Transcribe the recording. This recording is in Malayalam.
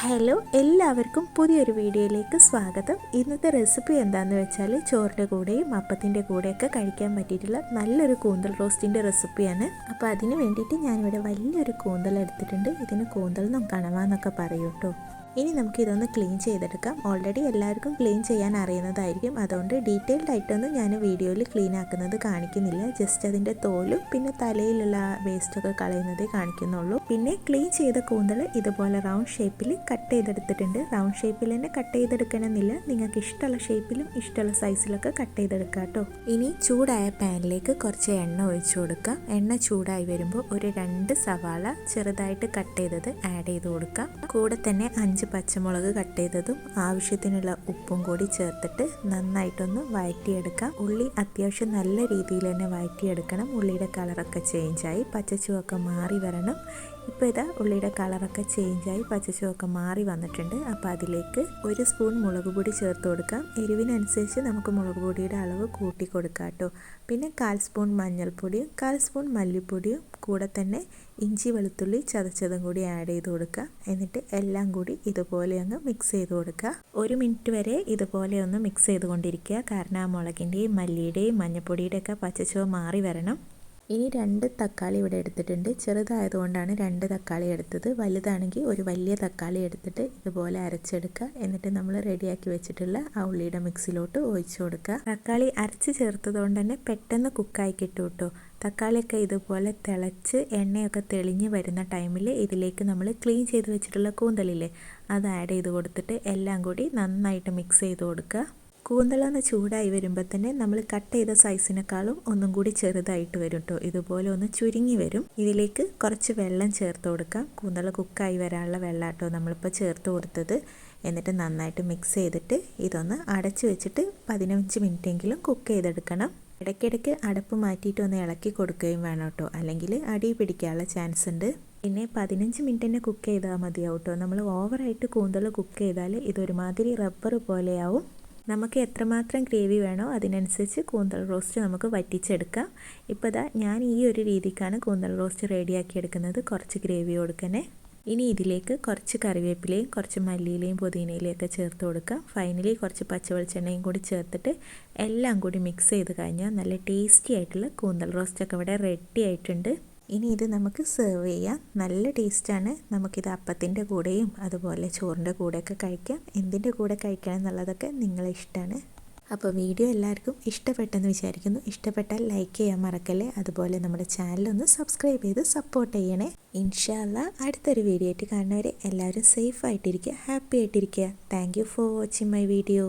ഹലോ എല്ലാവർക്കും പുതിയൊരു വീഡിയോയിലേക്ക് സ്വാഗതം. ഇന്നത്തെ റെസിപ്പി എന്താണെന്ന് വെച്ചാൽ ചോറിന്റെ കൂടെയും അപ്പത്തിന്റെ കൂടെയൊക്കെ കഴിക്കാൻ പറ്റിയിട്ടുള്ള നല്ലൊരു കൂന്തൽ റോസ്റ്റിന്റെ റെസിപ്പിയാണ്. അപ്പോൾ അതിന് വേണ്ടിയിട്ട് ഞാനിവിടെ വലിയൊരു കൂന്തൽ എടുത്തിട്ടുണ്ട്. ഇതിന് കൂന്തൽ എന്നും കണവാന്നൊക്കെ പറയൂ കേട്ടോ. ഇനി നമുക്ക് ഇതൊന്ന് ക്ലീൻ ചെയ്തെടുക്കാം. ഓൾറെഡി എല്ലാവർക്കും ക്ലീൻ ചെയ്യാൻ അറിയുന്നതായിരിക്കും. അതുകൊണ്ട് ഡീറ്റെയിൽഡ് ആയിട്ടൊന്നും ഞാൻ വീഡിയോയിൽ ക്ലീൻ ആക്കുന്നത് കാണിക്കുന്നില്ല. ജസ്റ്റ് അതിന്റെ തോലും പിന്നെ തലയിലുള്ള വേസ്റ്റൊക്കെ കളയുന്നതേ കാണിക്കുന്നുള്ളൂ. പിന്നെ ക്ലീൻ ചെയ്ത കൂന്തൽ ഇതുപോലെ റൗണ്ട് ഷേപ്പിൽ കട്ട് ചെയ്തെടുത്തിട്ടുണ്ട്. റൗണ്ട് ഷേപ്പിൽ തന്നെ കട്ട് ചെയ്തെടുക്കണമെന്നില്ല. നിങ്ങൾക്ക് ഇഷ്ടമുള്ള ഷേപ്പിലും ഇഷ്ടമുള്ള സൈസിലൊക്കെ കട്ട് ചെയ്തെടുക്കാം കേട്ടോ. ഇനി ചൂടായ പാനിലേക്ക് കുറച്ച് എണ്ണ ഒഴിച്ചു കൊടുക്കാം. എണ്ണ ചൂടായി വരുമ്പോൾ ഒരു രണ്ട് സവാള ചെറുതായിട്ട് കട്ട് ചെയ്തത് ആഡ് ചെയ്ത് കൊടുക്കാം. കൂടെ തന്നെ അഞ്ച് പച്ചമുളക് കട്ട് ചെയ്തതും ആവശ്യത്തിനുള്ള ഉപ്പും കൂടി ചേർത്തിട്ട് നന്നായിട്ടൊന്ന് വഴറ്റിയെടുക്കാം. ഉള്ളി അത്യാവശ്യം നല്ല രീതിയിൽ തന്നെ വഴറ്റിയെടുക്കണം. ഉള്ളിയുടെ കളറൊക്കെ ചേഞ്ചായി പച്ചച്ചുവൊക്കെ മാറി വരണം. ഇപ്പോൾ ഇതാ ഉള്ളിയുടെ കളറൊക്കെ ചേഞ്ചായി പച്ചച്ചുവൊക്കെ മാറി വന്നിട്ടുണ്ട്. അപ്പോൾ അതിലേക്ക് ഒരു സ്പൂൺ മുളക് പൊടി ചേർത്ത് കൊടുക്കാം. എരിവിനനുസരിച്ച് നമുക്ക് മുളക് പൊടിയുടെ അളവ് കൂട്ടി കൊടുക്കാം കേട്ടോ. പിന്നെ കാൽ സ്പൂൺ മഞ്ഞൾപ്പൊടിയും കാൽ സ്പൂൺ മല്ലിപ്പൊടിയും കൂടെ തന്നെ ഇഞ്ചി വെളുത്തുള്ളി ചതച്ചതും കൂടി ആഡ് ചെയ്ത് കൊടുക്കുക എന്നിട്ട് എല്ലാം കൂടി ഇതുപോലെ ഒന്ന് മിക്സ് ചെയ്ത് കൊടുക്കുക ഒരു മിനിറ്റ് വരെ ഇതുപോലെ ഒന്ന് മിക്സ് ചെയ്തുകൊണ്ടിരിക്കുക കാരണം ആ മുളകിന്റെയും മല്ലിയുടെയും മഞ്ഞൾപ്പൊടിയുടെയൊക്കെ പച്ചച്ചുവ മാറി വരണം. ഇനി രണ്ട് തക്കാളി ഇവിടെ എടുത്തിട്ടുണ്ട്. ചെറുതായതുകൊണ്ടാണ് രണ്ട് തക്കാളി എടുത്തത്. വലുതാണെങ്കിൽ ഒരു വലിയ തക്കാളി എടുത്തിട്ട് ഇതുപോലെ അരച്ചെടുക്കുക. എന്നിട്ട് നമ്മൾ റെഡിയാക്കി വെച്ചിട്ടുള്ള ആ ഉള്ളിയുടെ മിക്സിലോട്ട് ഒഴിച്ചു കൊടുക്കുക. തക്കാളി അരച്ച് ചേർത്തത് കൊണ്ട് തന്നെ പെട്ടെന്ന് കുക്കായി കിട്ടും കേട്ടോ. തക്കാളിയൊക്കെ ഇതുപോലെ തിളച്ച് എണ്ണയൊക്കെ തെളിഞ്ഞ് വരുന്ന ടൈമിൽ ഇതിലേക്ക് നമ്മൾ ക്ലീൻ ചെയ്ത് വെച്ചിട്ടുള്ള കൂന്തലില്ലേ അത് ആഡ് ചെയ്ത് കൊടുത്തിട്ട് എല്ലാം കൂടി നന്നായിട്ട് മിക്സ് ചെയ്ത് കൊടുക്കുക. കൂന്തളൊന്ന് ചൂടായി വരുമ്പോൾ തന്നെ നമ്മൾ കട്ട് ചെയ്ത സൈസിനേക്കാളും ഒന്നും കൂടി ചെറുതായിട്ട് വരും കേട്ടോ ഇതുപോലെ ഒന്ന് ചുരുങ്ങി വരും. ഇതിലേക്ക് കുറച്ച് വെള്ളം ചേർത്ത് കൊടുക്കാം. കൂന്തള കുക്കായി വരാനുള്ള വെള്ളം കേട്ടോ നമ്മളിപ്പോൾ ചേർത്ത് കൊടുത്തത്. എന്നിട്ട് നന്നായിട്ട് മിക്സ് ചെയ്തിട്ട് ഇതൊന്ന് അടച്ചു വെച്ചിട്ട് പതിനഞ്ച് മിനിറ്റെങ്കിലും കുക്ക് ചെയ്തെടുക്കണം. ഇടയ്ക്കിടയ്ക്ക് അടപ്പ് മാറ്റിയിട്ട് ഒന്ന് ഇളക്കി കൊടുക്കുകയും വേണം കേട്ടോ അല്ലെങ്കിൽ അടി പിടിക്കാനുള്ള ചാൻസ് ഉണ്ട്. പിന്നെ പതിനഞ്ച് മിനിറ്റ് തന്നെ കുക്ക് ചെയ്താൽ മതിയാവും കേട്ടോ നമ്മൾ ഓവറായിട്ട് കൂന്തൽ കുക്ക് ചെയ്താൽ ഇതൊരുമാതിരി റബ്ബർ പോലെയാവും. നമുക്ക് എത്രമാത്രം ഗ്രേവി വേണോ അതിനനുസരിച്ച് കൂന്തൽ റോസ്റ്റ് നമുക്ക് വറ്റിച്ചെടുക്കാം. ഇപ്പോൾ ഇതാ ഞാൻ ഈ ഒരു രീതിക്കാണ് കൂന്തൽ റോസ്റ്റ് റെഡിയാക്കി എടുക്കുന്നത് കുറച്ച് ഗ്രേവി കൊടുക്കണേ ഇനി ഇതിലേക്ക് കുറച്ച് കറിവേപ്പിലയും കുറച്ച് മല്ലിയിലയും പുതിനയിലയും ഒക്കെ ചേർത്ത് കൊടുക്കാം. ഫൈനലി കുറച്ച് പച്ചവെളിച്ചെണ്ണയും കൂടി ചേർത്തിട്ട് എല്ലാം കൂടി മിക്സ് ചെയ്ത് കഴിഞ്ഞാൽ നല്ല ടേസ്റ്റി ആയിട്ടുള്ള കൂന്തൽ റോസ്റ്റൊക്കെ ഇവിടെ റെഡി ആയിട്ടുണ്ട്. ഇനി ഇത് നമുക്ക് സെർവ് ചെയ്യാം. നല്ല ടേസ്റ്റാണ് നമുക്കിത് അപ്പത്തിന്റെ കൂടെയും അതുപോലെ ചോറിന്റെ കൂടെയൊക്കെ കഴിക്കാം. എന്തിന്റെ കൂടെ കഴിക്കണം എന്നുള്ളതൊക്കെ നിങ്ങളെ ഇഷ്ടമാണ്. അപ്പോൾ വീഡിയോ എല്ലാവർക്കും ഇഷ്ടപ്പെട്ടെന്ന് വിചാരിക്കുന്നു. ഇഷ്ടപ്പെട്ടാൽ ലൈക്ക് ചെയ്യാൻ മറക്കല്ലേ? അതുപോലെ നമ്മുടെ ചാനൽ ഒന്ന് സബ്സ്ക്രൈബ് ചെയ്ത് സപ്പോർട്ട് ചെയ്യണേ. ഇൻഷാല്ല അടുത്തൊരു വീഡിയോ ആയിട്ട് കാണുന്നവരെ എല്ലാവരും സേഫ് ആയിട്ടിരിക്കുക. ഹാപ്പി ആയിട്ടിരിക്കുക. Thank for watching my video